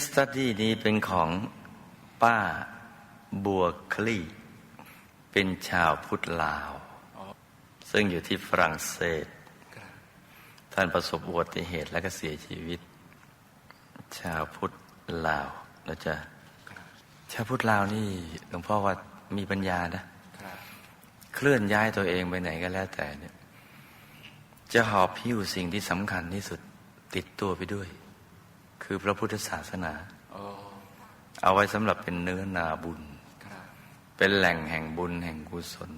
สตัดดี้นี้เป็นของป้าบัวคลี่ เป็นชาวพุทธลาว ซึ่งอยู่ที่ฝรั่งเศส ท่านประสบอุบัติเหตุและก็เสียชีวิต ชาวพุทธลาวนะจ๊ะชาวพุทธลาวนี่หลวงพ่อว่ามีปัญญานะเคลื่อนย้ายตัวเองไปไหนก็แล้วแต่เนี่ย จะหอบพิ้วสิ่งที่สำคัญที่สุดติดตัวไปด้วย คือพระพุทธศาสนา เอาไว้สำหรับเป็นเนื้อนาบุญ เป็นแหล่งแห่งบุญแห่งกุศล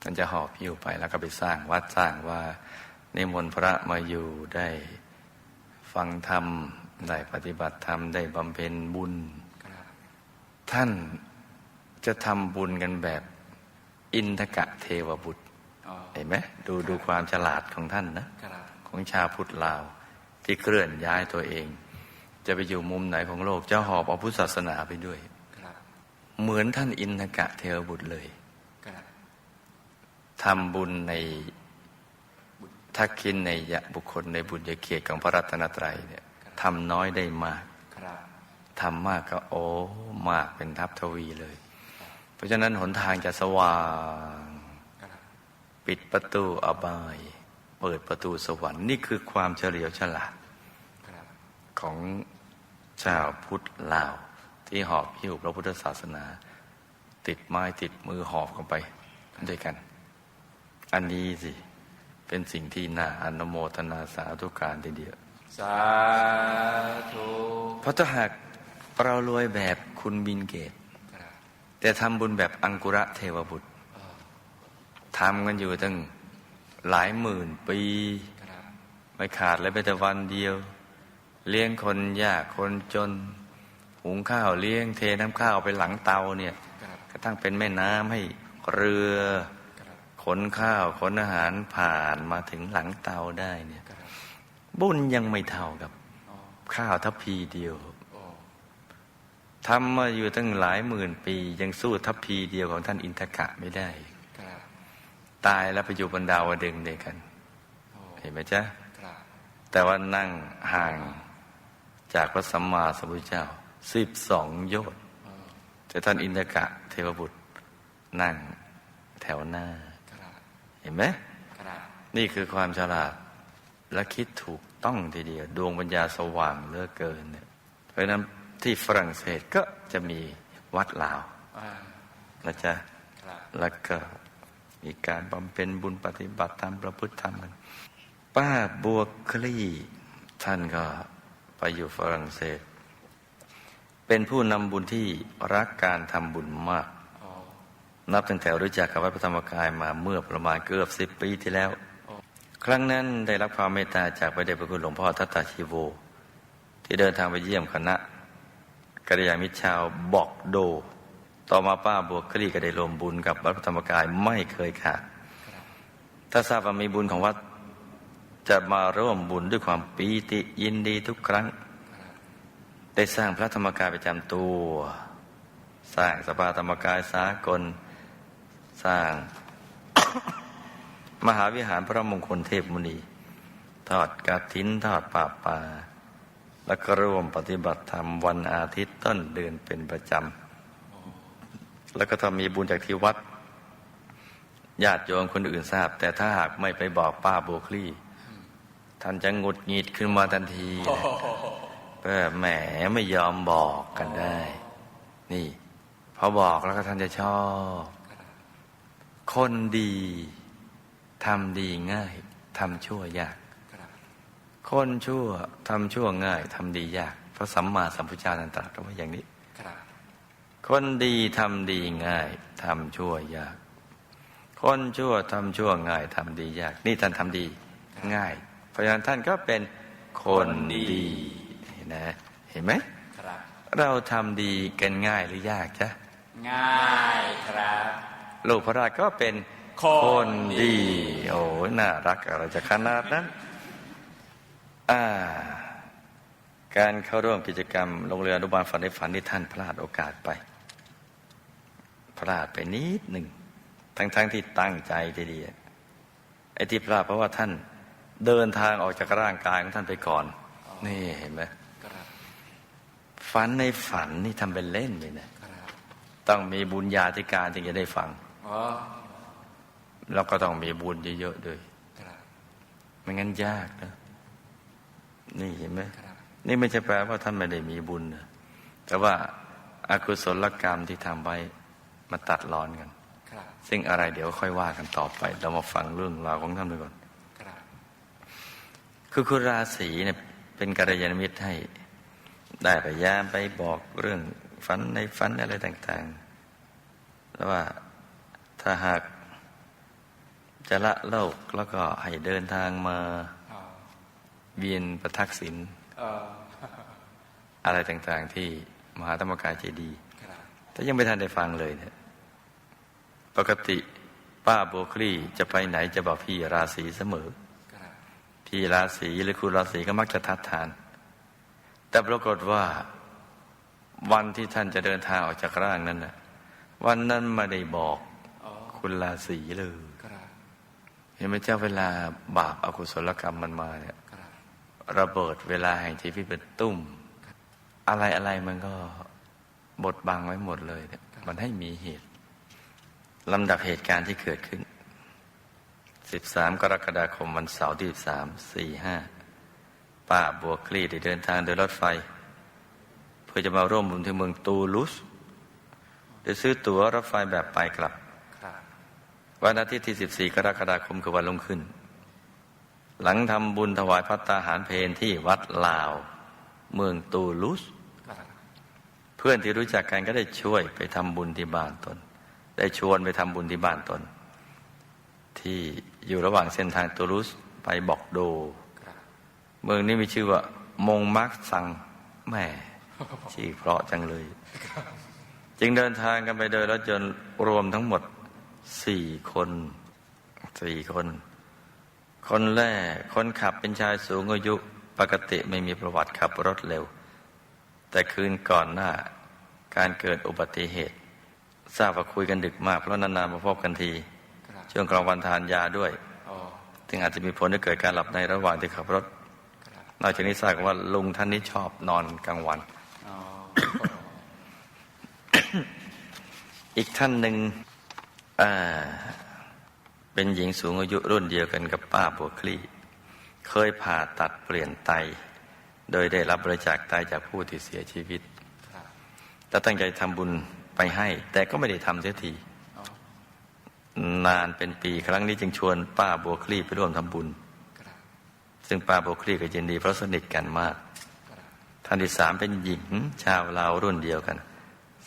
ท่านจะหอบพิ้วไปแล้วก็ไปสร้างวัดสร้างว่านิมนต์พระมาอยู่ได้ฟังธรรม ได้ปฏิบัติธรรม ได้บำเพ็ญบุญ ท่านจะทำบุญกันแบบอินทกะเทวบุตรเห็นไหมดูดูความฉลาดของท่านนะ ของชาวพุทธลาว ที่เคลื่อนย้ายตัวเอง จะไปอยู่มุมไหนของโลกจะหอบเอาพุทธศาสนาไปด้วย เหมือนท่านอินทกะเทวบุตรเลยทำบุญในทักคินในยะบุคคลในบุญญาเกียรติของพระรัตนตรัยเนี่ยทำน้อยได้มากทำมากก็โอ้มากเป็นทัพทวีเลย เพราะฉะนั้นหนทางจะสว่าง ปิดประตูอบาย เปิดประตูสวรรค์นี่คือความเฉลียวฉลาด ของชาวพุทธลาว ที่หอบหิ้วพระพุทธศาสนา ติดไม้ติดมือหอบกันไปด้วยกัน อันนี้สิ เป็นสิ่งที่น่าอนุโมทนาสาธุการทีเดียวสาธุเพราะถ้าหากเรารวยแบบคุณบินเกต แต่ทำบุญแบบอังกุระเทวบุตรทำกันอยู่ตั้งหลายหมื่นปี ไม่ขาดเลยไปแต่วันเดียว เลี้ยงคนยากคนจน หุงข้าวเลี้ยงเทน้ำข้าวไปหลังเตาเนี่ยกระทั่งเป็นแม่น้ำให้เรือขนข้าวขนอาหารผ่านมาถึงหลังเตาได้เนี่ยบุญยังไม่เท่ากับข้าวทัพพีเดียวทำมาอยู่ตั้งหลายหมื่นปี ยังสู้ทัพพีเดียวของท่านอินทกะไม่ได้ตายแล้วไปอยู่บนดาวดึงส์ด้วยกัน เห็นไหมจ๊ะแต่ว่านั่งห่าง จากพระสัมมาสัมพุทธเจ้าสิบสองโยชน์แต่ท่านอินทกะเทวบุตรนั่งแถวหน้า เห็นไหมนี่คือความฉลาดและคิดถูกต้องทีเดียว ดวงปัญญาสว่างเหลือเกินเนี่ยเพราะฉะนั้นที่ฝรั่งเศสก็จะมีวัดลาวนะจ๊ะแล้วก็มีการบำเพ็ญบุญปฏิบัติธรรมประพฤติธรรมกันป้าบัวคลี่ท่านก็ ไปอยู่ฝรั่งเศส เป็นผู้นำบุญที่รักการทำบุญมาก นับตั้งแต่รู้จักกับวัดพระธรรมกายมาเมื่อประมาณเกือบสิบปีที่แล้ว ครั้งนั้นได้รับความเมตตาจากพระเดชพระคุณหลวงพ่อทัตตาชีโว ที่เดินทางไปเยี่ยมคณะกัลยาณมิตรชาวบอกโด ต่อมาป้าบัวคลี่ก็ได้รวมบุญกับวัดพระธรรมกายไม่เคยขาดถ้าทราบว่ามีบุญของวัด จะมาร่วมบุญด้วยความปีติยินดีทุกครั้ง ได้สร้างพระธรรมกายประจำตัว สร้างสภาธรรมกายสากล สร้าง มหาวิหารพระมงคลเทพมุนี ทอดกระถินทอดป่าป่า แล้วก็ร่วมปฏิบัติธรรมวันอาทิตย์ต้นเดือนเป็นประจำ แล้วก็ถ้ามีบุญจากที่วัดญาติโยมคนอื่นทราบ แต่ถ้าหากไม่ไปบอกป้าโบคลี่ ท่านจะหงุดหงิดขึ้นมาทันทีนะเพื่อแหมไม่ยอมบอกกันได้ นี่พอบอกแล้วก็ท่านจะชอบ คนดีทำดีง่ายทำชั่วยาก คนชั่วทำชั่วง่ายทำดียากพระสัมมาสัมพุทธเจ้าตรัสไว้อย่างนี้คนดีทำดีง่ายทำชั่วยาก คนชั่วทำชั่วง่ายทำดียาก นี่ท่านทำดีง่ายเพ ราะฉะนั้นท่านก็เป็นคนดีนะเห็นไหมครับ เราทำดีกันง่ายหรือยากจ๊ะง่ายครับลูกพระราชก็เป็นคนดี โอ้ยน่ารักอะไรจะขนาดนั้นอ่าการเข้าร่วมกิจกรรมโรงเรียนอนุบาลฝันในฝันที่ท่านพลาดโอกาสไป พลาดไปนิดหนึ่งทั้งๆทที่ตั้งใจทีเดียวไอ้ที่พลาดเพราะว่าท่าน เดินทางออกจากร่างกายของท่านไปก่อน นี่เห็นไหมครับฝันในฝันนี่ทำเป็นเล่นเลยนะครับต้องมีบุญญาธิการถึงจะได้ฟังอ๋อแล้วก็ต้องมีบุญเยอะๆด้วยครับไม่งั้นยากนะนี่เห็นไหมครับนี่ไม่ใช่แปลว่าท่านไม่ได้มีบุญนะแต่ว่าอากุศลกรรมที่ทำไว้มาตัดรอนกันครับซึ่งอะไรเดี๋ยวค่อยว่ากันต่อไป เรามาฟังเรื่องราวของท่านไปก่อนครับ คือคุณราศีเนี่ยเป็นกัลยาณมิตรให้ ได้พยายามไปบอกเรื่องฝันในฝันอะไรต่าง ๆ แล้วว่าถ้าหากจะละโลกแล้วก็ให้เดินทางมาอ๋อเวียนประทักษิณเอออะไรต่าง ๆ ที่มหาธรรมกายเจดีย์ครับแต่ยังไม่ทันได้ฟังเลยเนี่ยปกติป้าโบคลี่จะไปไหนจะบอกพี่ราศีเสมอครับ พี่ราศีหรือคุณราศีก็มักจะทัดทาน แต่ปรากฏว่าวันที่ท่านจะเดินทางออกจากร่างนั้นนะวันนั้นไม่ได้บอกอ๋อคุณราศีเลยครับเห็นไหมเจ้าเวลาบาปอากุศลกรรมมันมาเนี่ยครับระเบิดเวลาแห่งชีวิตเป็นตุ้มอะไรอะไรมันก็บดบังไว้หมดเลยเนี่ยมันให้มีเหตุลำดับเหตุการณ์ที่เกิดขึ้น 13 กรกฎาคมวันเสาร์ที่13 45 ป้าบัวคลี่ได้เดินทางโดยรถไฟ เพื่อจะมาร่วมบุญที่เมืองตูลุสได้ซื้อตั๋วรถไฟแบบไปกลับครับ วันอาทิตย์ที่ 14 กรกฎาคมคือวันลงขึ้น หลังทำบุญถวายพัตตาหารเพนที่วัดลาว เมืองตูลุสครับเพื่อนที่รู้จักกันก็ได้ช่วยไปทำบุญที่บ้านตน ได้ชวนไปทำบุญที่บ้านตนที่ อยู่ระหว่างเส้นทางตูลุสไปบอกโดครับเมืองนี้มีชื่อว่า มงมักซังแหม่ชื่อเพราะจังเลย จึงเดินทางกันไปโดยรถยนต์รวมทั้งหมดสี่คนสี่คน คนแรกคนขับเป็นชายสูงอายุปกติไม่มีประวัติขับรถเร็ว แต่คืนก่อนหน้า การเกิดอุบัติเหตุ ทราบว่าคุยกันดึกมากเพราะนานๆมาพบกันทีครับ ช่วงกลางวันทานยาด้วยอ๋อจึงอาจจะมีผลให้เกิดการหลับในระหว่างที่ขับรถครับนอกจากนี้ทราบว่าลุงท่านนี้ชอบนอนกลางวันอ๋ออีกท่านหนึ่งอ่าเป็นหญิงสูงอายุรุ่นเดียวกันกับป้าบัวคลี่ เคยผ่าตัดเปลี่ยนไต โดยได้รับบริจาคไตจากผู้ที่เสียชีวิตครับและตั้งใจทำบุญไปให้ แต่ก็ไม่ได้ทำเสียทีอ๋อ นานเป็นปีครั้งนี้จึงชวนป้าบัวคลี่ไปร่วมทำบุญครับซึ่งป้าบัวคลี่ก็ยินดีเพราะสนิทกันมากครับท่านที่สามเป็นหญิงชาวลาวรุ่นเดียวกัน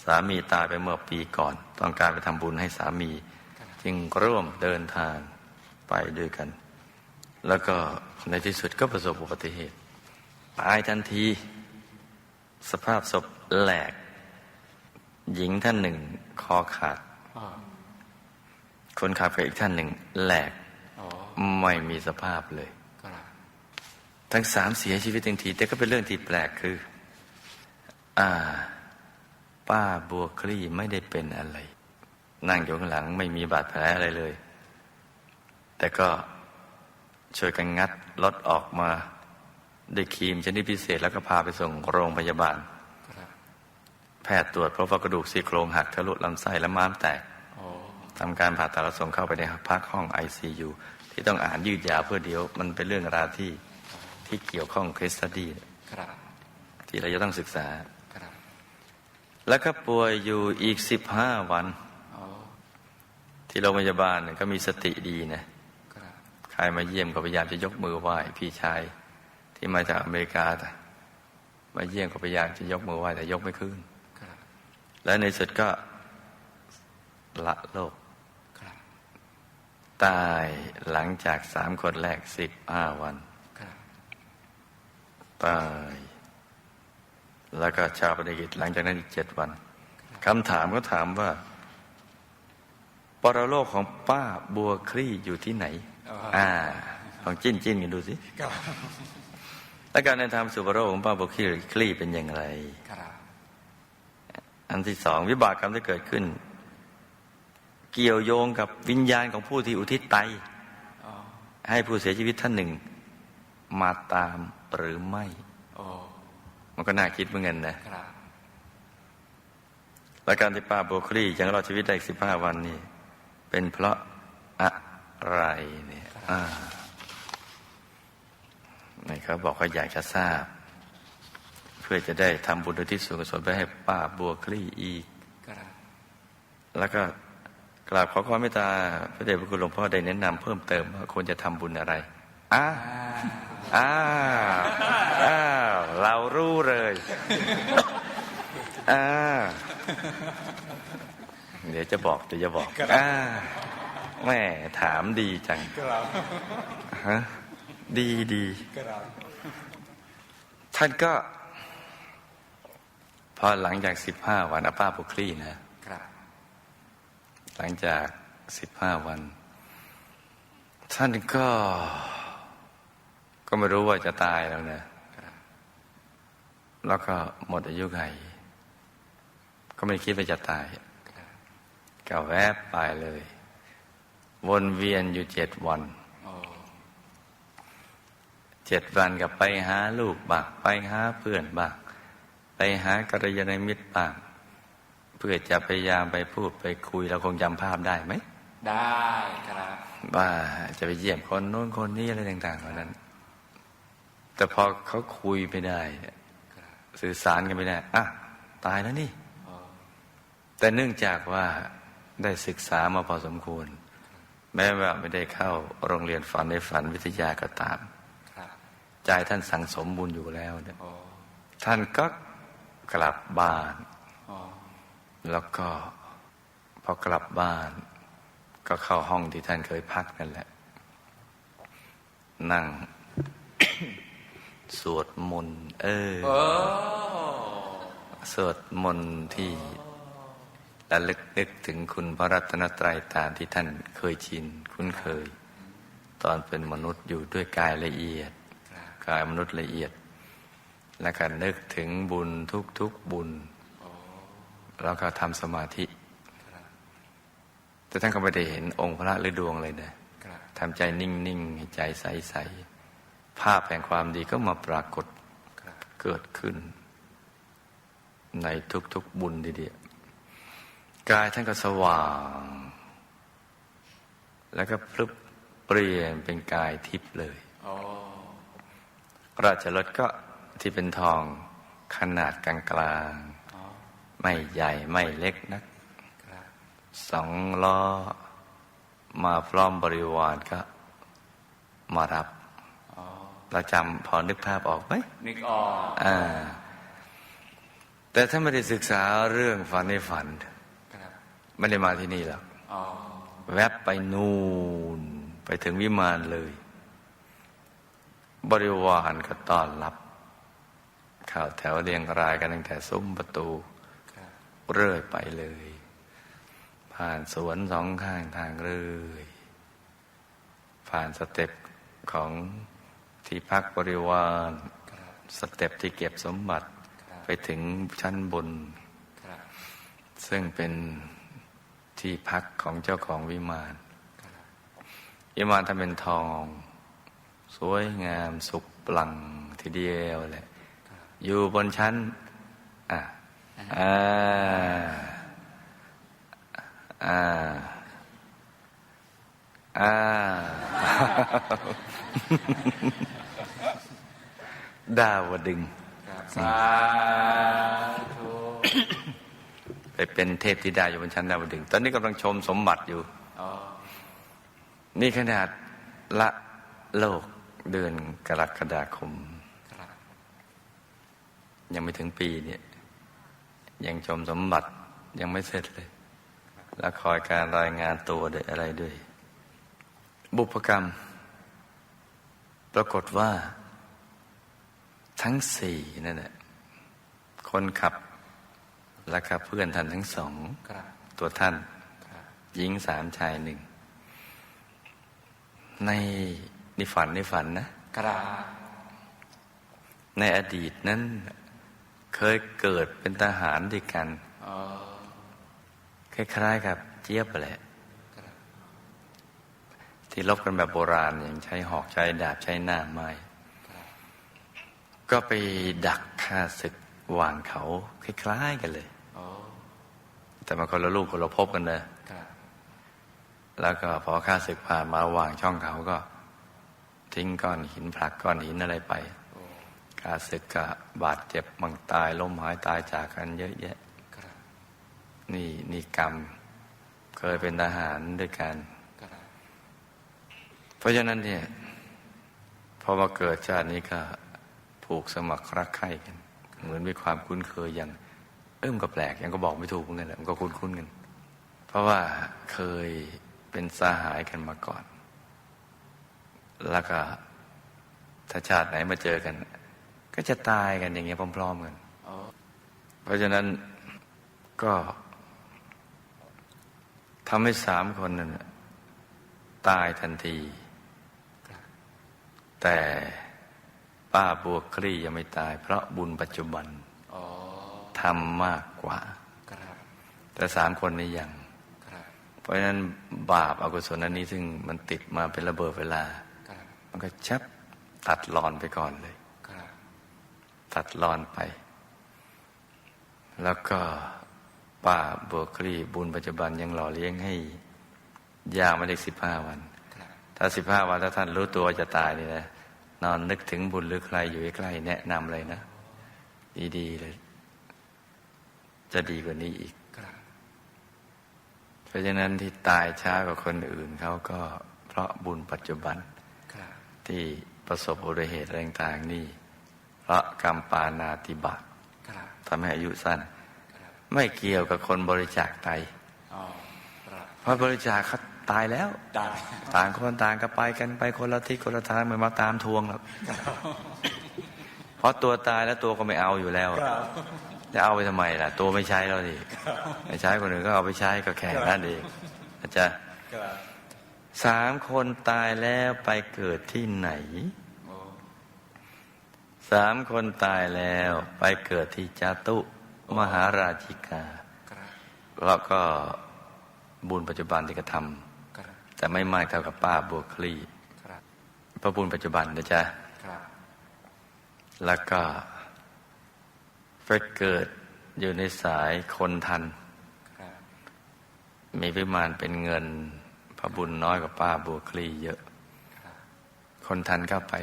สามีตายไปเมื่อปีก่อน ต้องการไปทำบุญให้สามี จึงร่วมเดินทางไปด้วยกัน แล้วก็ในที่สุดก็ประสบอุบัติเหตุตายทันที สภาพศพแหลก หญิงท่านหนึ่งคอขาดอ๋อ คนขับกับอีกท่านหนึ่งแหลกอ๋อไม่มีสภาพเลยครับทั้งสามเสียชีวิตทันที แต่ก็เป็นเรื่องที่แปลกคือ อ่า ป้าบัวคลี่ไม่ได้เป็นอะไร นั่งอยู่ข้างหลังไม่มีบาดแผลอะไรเลย แต่ก็ช่วยกันงัดรถออกมาด้วยครีมชนิดพิเศษแล้วก็พาไปส่งโรงพยาบาลครับแพทย์ตรวจพบว่ากระดูกซี่โครงหักทะลุลำไส้และม้ามแตกอ๋อ ทำการผ่าตัดแล้วส่งเข้าไปในพักห้อง ICU ที่ต้องอ่านยืดยาวเพื่อเดียว มันเป็นเรื่องราวที่ที่เกี่ยวข้องคริสตดีครับที่เราจะต้องศึกษาครับแล้วก็ป่วยอยู่อีกสิบห้าวันอ๋อที่โรงพยาบาลเนี่ยก็มีสติดีนะครับใครมาเยี่ยมก็พยายามจะยกมือไหว้พี่ชายที่มาจากอเมริกาแต่มาเยี่ยมก็พยายามจะยกมือไหว้แต่ยกไม่ขึ้นครับและในสุดก็ละโลกครับ ตายหลังจากสามคนแรกสิบห้าวันครับตาย แล้วก็ชาปนกิจหลังจากนั้นอีกเจ็ดวันคำถามก็ถามว่า ปรโลกของป้าบัวคลี่อยู่ที่ไหน อ่าลองจิ้นจิ้นกันดูสิครับและการเดินทางสู่ปรโลกของป้าบัวคลี่คลี่เป็นอย่างไรครับอันที่สองวิบากกรรมที่เกิดขึ้น เกี่ยวโยงกับวิญญาณของผู้ที่อุทิศไตอ๋อให้ผู้เสียชีวิตท่านหนึ่ง มาตามหรือไม่อ๋อมันก็น่าคิดเหมือนกันนะครับและการที่ป้าโบวคลี่ยังรอดชีวิตได้สิบห้าวันนี่เป็นเพราะอะไรเนี่ยอ่านี่เขาบอกเขาอยากจะทราบ เพื่อจะได้ทำบุญอุที่ส่วนกุศลไปให้ป้าบัวคลี่อีกครับแล้วก็ กราบขอความเมตตาพระเดชพระคุณหลวงพ่อได้แนะนำเพิ่มเติมว่าควรจะทำบุญอะไรอ้าอ่าอ้าอ้าเรารู้เลยอ้าเดี๋ยวจะบอกเดี๋ยวจะบอกอ้าแม่ถามดีจังครับฮะดีดีครับท่านก็พอหลังจากสิบห้าวันอาป้าปุคลี่นะครับ หลังจากสิบห้าวัน ท่านก็ ก็ไม่รู้ว่าจะตายแล้วนะ แล้วก็หมดอายุไขก็ไม่คิดว่าจะตาย ก็แวบไปเลย วนเวียนอยู่เจ็ดวันเจ็ดวันกับไปหาลูกบ้างไปหาเพื่อนบ้างไปหากัลยาณมิตรบ้าง เพื่อจะพยายามไปพูดไปคุยเราคงจำภาพได้ไหม ได้ครับ ว่าจะไปเยี่ยมคนโน้นคนนี้อะไรต่างๆเหล่านั้น แต่พอเขาคุยไม่ได้เนี่ยครับสื่อสารกันไม่ได้อะตายแล้วนี่โอ้แต่เนื่องจากว่าได้ศึกษามาพอสมควร แม้ว่าไม่ได้เข้าโรงเรียนฝันในฝันวิทยาก็ตามครับใจท่านสั่งสมบุญอยู่แล้วเนี่ยโอ้ท่านก็กลับบ้านโอ้ แล้วก็พอกลับบ้าน ก็เข้าห้องที่ท่านเคยพักนั่นแหละ นั่ง สวดมนต์เออโอ้สวดมนต์ที่ระลึกนึกถึงคุณพระรัตนตรัยตามที่ท่านเคยชินคุ้นเคย ตอนเป็นมนุษย์อยู่ด้วยกายละเอียดครับกายมนุษย์ละเอียด แล้วก็นึกถึงบุญทุกๆบุญโอ้ แล้วก็ทำสมาธิครับแต่ท่านก็ไม่ได้เห็นองค์พระหรือดวงเลยนะครับทำใจนิ่งๆให้ใจใสๆภาพแห่งความดีก็มาปรากฏครับเกิดขึ้น ในทุกๆบุญทีเดียวกายท่านก็สว่าง แล้วก็พลึบเปลี่ยนเป็นกายทิพย์เลยโอ้ราชรถก็ที่เป็นทองขนาดกลางโอ้ๆ ไม่ใหญ่ไม่เล็กนักครับสองล้อมาพร้อมบริวารก็มารับโอ้เราจำพอนึกภาพออกไหมนึกออกอ่า แต่ถ้าไม่ได้ศึกษาเรื่องฝันในฝันครับไม่ได้มาที่นี่หรอกโอ้แวบไปนูนไปถึงวิมานเลย บริวารก็ต้อนรับเข้าแถวเรียงรายกันตั้งแต่ซุ้มประตูครับ เรื่อยไปเลย ผ่านสวนสองข้างทางเรื่อยผ่านสเต็ปของที่พักบริวารสเต็ปที่เก็บสมบัติไปถึงชั้นบน ซึ่งเป็นที่พักของเจ้าของวิมานวิมานทำเป็นทอง สวยงามสุกปลังทีเดียวแหละ อยู่บนชั้น อะ อ่าอ่าอ่าดาวดึงครับสาธุไปเป็นเทพธิดาอยู่บนชั้นดาวดึง ตอนนี้กำลังชมสมบัติอยู่โอ้นี่ขนาดละโลกเดือนกรกฎาคมครับยังไม่ถึงปีเนี่ย ยังชมสมบัติยังไม่เสร็จเลย แล้วคอยการรายงานตัวด้วยอะไรด้วย บุพกรรม ปรากฏว่า ทั้งสี่นั่นแหละคนขับและขับเพื่อนท่านทั้งสองครับตัวท่านครับหญิงสามชายหนึ่ง ในนิฝันในฝันนะครับในอดีตนั้น เคยเกิดเป็นทหารด้วยกันคล้ายๆกับเจี๊ยบแหละที่ลบกันแบบโบราณอย่างใช้หอกใช้ดาบใช้หน้าไม้ก็ไปดักฆ่าศึกวางเขาคล้ายๆกันเลยแต่มาคนละลูกคนละภพกันเลยแล้วก็พอฆ่าศึกผ่านมาวางช่องเขาก็ ทิ้งก้อนหินผลักก้อนหินอะไรไป โอ้ฆ่าศึกก็บาดเจ็บบังตายล้มหายตายจากกันเยอะแยะนี่นี่กรรม เคยเป็นทหารด้วยกัน เพราะฉะนั้นเนี่ยพอมาเกิดชาตินี้ก็ผูกสมัครรักใคร่กัน เหมือนมีความคุ้นเคยอย่าง เอิ่มก็แปลกยังก็บอกไม่ถูกเหมือนกันแหละมันก็คุ้นคุ้นๆกัน เพราะว่าเคยเป็นสหายกันมาก่อน แล้วก็ถ้าชาติไหนมาเจอกัน ก็จะตายกันอย่างเงี้ยพร้อมๆกันโอ้เพราะฉะนั้นก็ทำให้สามคนนั้นน่ะตายทันทีครับแต่ป้าบัวคลี่ยังไม่ตาย เพราะบุญปัจจุบันโอ้ทำมากกว่าครับแต่สามคนนี้ยังครับเพราะฉะนั้นบาปอากุศลอันนี้ซึ่งมันติดมาเป็นระเบิดเวลาครับมันก็ชับตัดรอนไปก่อนเลยครับ ตัดรอนไป แล้วก็ป้าบัวคลีบุญปัจจุบันยังหล่อเลี้ยงให้ยาวมาได้สิบห้าวัน ถ้าสิบห้าวันถ้าท่านรู้ตัวจะตายนี่นะนอนนึกถึงบุญหรือใครอยู่ใกล้ๆแนะนำเลยนะ ดีๆเลย จะดีกว่านี้อีก เพราะฉะนั้นที่ตายช้ากว่าคนอื่นเขาก็เพราะบุญปัจจุบันที่ประสบอุบัติเหตุอะไรต่างๆนี่ ราะกรรมปานาติบาตครับทำให้อายุสั้นครับไม่เกี่ยวกับคนบริจาคไตอ๋อครับเพราะบริจาคเขาตายแล้วได้ต่างคนต่างก็ไปกันไปคนละทิศคนละทางไม่มาตามทวงหรอกเพราะตัวตายแล้วตัวก็ไม่เอาอยู่แล้วครับจะเอาไปทำไมล่ะ ตัวไม่ใช้แล้วดิไม่ใช้คนอื่นก็เอาไปใช้ก็แข่งนั่นเองอาจารย์ครับสามคนตายแล้วไปเกิดที่ไหนโอ้ สามคนตายแล้วไปเกิดที่จาตุมหาราชิกาครับแล้วก็บุญปัจจุบันที่กระทครับำแต่ไม่มากเท่ากับป้าบัวคลี่ครับเพราะบุญปัจจุบันนะจ๊ะครับแล้วก็ไปเกิดอยู่ในสายคนทันครับมีวิมานเป็นเงิน พระบุญน้อยกว่าป้าบัวคลี่เยอะครับคนทันก็ไป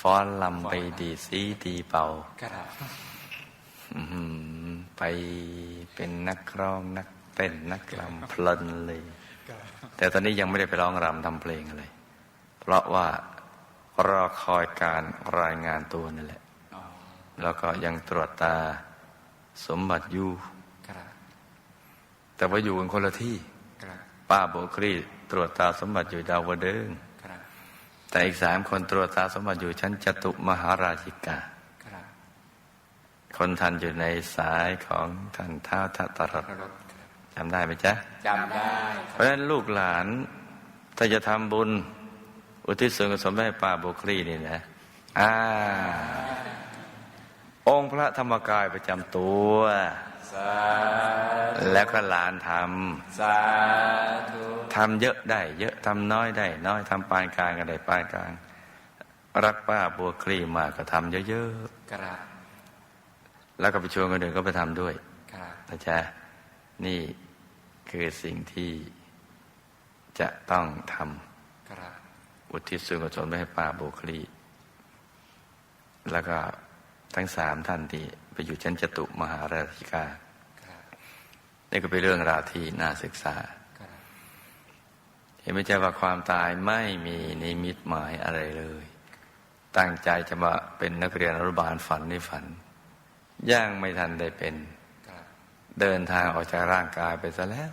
ฟ้อนลำไปดีดซีตีเป่าครับอื้อหือไปเป็นนักร้องนักเต้นนักรำเพลินเลย แต่ตอนนี้ยังไม่ได้ไปร้องรำทำเพลงอะไร เพราะว่ารอคอยการรายงานตัวนั่นแหละอ๋อแล้วก็ยังตรวจตาสมบัติอยู่ครับแต่ว่าอยู่กันคนละที่ครับป้าโบกรีตรวจตาสมบัติอยู่ดาวเดิงครับ แต่อีกสามคนตรวจตาสมบัติอยู่ชั้นจตุมหาราชิกาครับคนทันอยู่ในสายของท่านท้าวทัตตรัตคน์รับจำได้ไหมจ๊ะจำได้ เพราะฉะนั้นลูกหลานถ้าจะทำบุญ อุทิศส่วนกุศลให้ป้าโบกรีนี่นะ อ่า องค์พระธรรมกายประจำตัวสาแล้วก็หลานทสาธุำ ทำเยอะได้ เยอะทำน้อยได้ น้อยทำปานกลางก็ได้ปานกลาง รักป้าบัวคลี่มากก็ทำเยอะครับๆแล้วก็ไปชวนคนอื่นก็ไปทำด้วยครับนะจ๊ะนี่คือสิ่งที่จะต้องทครับำอุทิศส่วนกุศลไปให้ป้าบัวคลี่แล้วก็ทั้งสามท่านที่ไปอยู่ชั้นจตุมหาราชิกาครับนี่ก็เป็นเรื่องราวที่น่าศึกษาครับเห็นไม่จ๊ะว่าความตายไม่มีนิมิตหมายอะไรเลย ตั้งใจจะมาเป็นนักเรียนอนุบาลฝันในฝัน ย่างไม่ทันได้เป็น เดินทางออกจากร่างกายไปซะแล้ว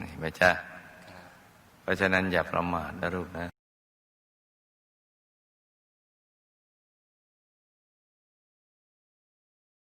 นี่ไม่ใช่เพราะฉะนั้นอย่าประมาทนะลูกนะ